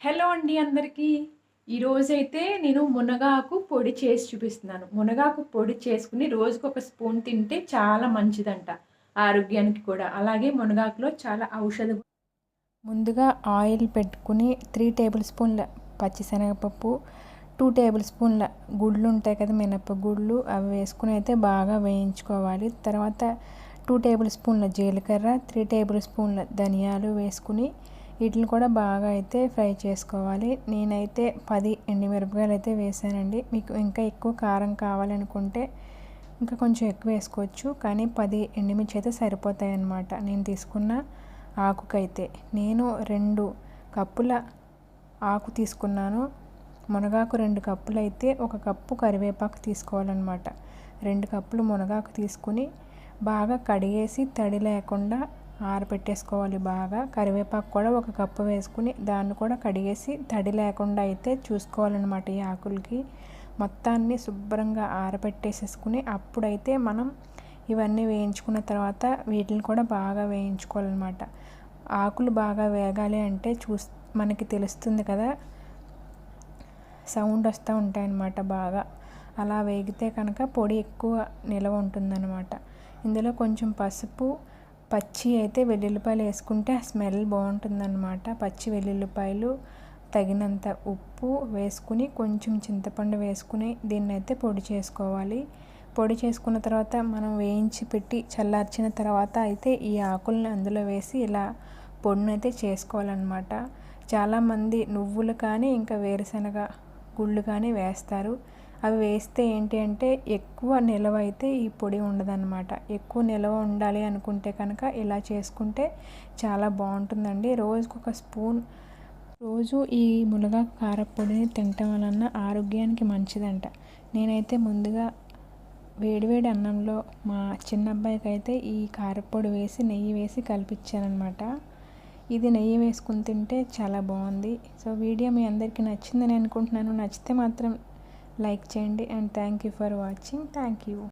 Hello అండి అందరికీ. ఈరోజైతే నేను మునగాకు పొడి చేసి చూపిస్తున్నాను. మునగాకు పొడి చేసుకుని రోజుకు ఒక స్పూన్ తింటే చాలా మంచిదంట ఆరోగ్యానికి కూడా. అలాగే మునగాకులో చాలా ఔషధ ముందుగా ఆయిల్ పెట్టుకుని త్రీ టేబుల్ స్పూన్ల పచ్చిశనగపప్పు టూ టేబుల్ స్పూన్ల గుళ్ళు ఉంటాయి కదా మినప గుళ్ళు అవి వేసుకుని అయితే బాగా వేయించుకోవాలి. తర్వాత టూ టేబుల్ స్పూన్ల జీలకర్ర త్రీ టేబుల్ స్పూన్ల ధనియాలు వేసుకుని వీటిని కూడా బాగా అయితే ఫ్రై చేసుకోవాలి. నేనైతే పది ఎండిమిరపకాయలు అయితే వేసానండి. మీకు ఇంకా ఎక్కువ కారం కావాలనుకుంటే ఇంకా కొంచెం ఎక్కువ వేసుకోవచ్చు. కానీ పది ఎండుమిర్చి అయితే సరిపోతాయి అన్నమాట నేను తీసుకున్న ఆకుకైతే. నేను రెండు కప్పుల ఆకు తీసుకున్నాను. మునగాకు రెండు కప్పులు అయితే ఒక కప్పు కరివేపాకు తీసుకోవాలన్నమాట. రెండు కప్పులు మునగాకు తీసుకుని బాగా కడిగేసి తడి లేకుండా ఆరబెట్టేసుకోవాలి బాగా. కరివేపాకు కూడా ఒక కప్పు వేసుకుని దాన్ని కూడా కడిగేసి తడి లేకుండా అయితే చూసుకోవాలన్నమాట ఈ ఆకులకి. మొత్తాన్ని శుభ్రంగా ఆరబెట్టేసేసుకుని అప్పుడైతే మనం ఇవన్నీ వేయించుకున్న తర్వాత వీటిని కూడా బాగా వేయించుకోవాలన్నమాట. ఆకులు బాగా వేగాలి అంటే చూస్ మనకి తెలుస్తుంది కదా సౌండ్ వస్తూ ఉంటాయన్నమాట బాగా. అలా వేగితే కనుక పొడి ఎక్కువ నిలవ ఉంటుందన్నమాట. ఇందులో కొంచెం పసుపు పచ్చి అయితే వెల్లుల్లిపాయలు వేసుకుంటే ఆ స్మెల్ బాగుంటుందన్నమాట. పచ్చి వెల్లుల్లిపాయలు తగినంత ఉప్పు వేసుకుని కొంచెం చింతపండు వేసుకుని దీన్ని అయితే పొడి చేసుకోవాలి. పొడి చేసుకున్న తర్వాత మనం వేయించి పెట్టి చల్లార్చిన తర్వాత అయితే ఈ ఆకుల్ని అందులో వేసి ఇలా పొడిని అయితే చేసుకోవాలన్నమాట. చాలామంది నువ్వులు కానీ ఇంకా వేరుశనగ గుళ్ళు కానీ వేస్తారు. అవి వేస్తే ఏంటి అంటే ఎక్కువ నిలవ అయితే ఈ పొడి ఉండదన్నమాట. ఎక్కువ నిలవ ఉండాలి అనుకుంటే కనుక ఇలా చేసుకుంటే చాలా బాగుంటుందండి. రోజుకు ఒక స్పూన్. రోజు ఈ మునగా కారపొడిని తినటం వలన ఆరోగ్యానికి మంచిదంట. నేనైతే ముందుగా వేడివేడి అన్నంలో మా చిన్న అబ్బాయికి అయితే ఈ కారపొడి వేసి నెయ్యి వేసి కలిపించానమాట ఇది నెయ్యి వేసుకుని తింటే చాలా బాగుంది. సో వీడియో మీ అందరికీ నచ్చిందని అనుకుంటున్నాను. నచ్చితే మాత్రం లైక్ చేయండి and thank you for watching thank you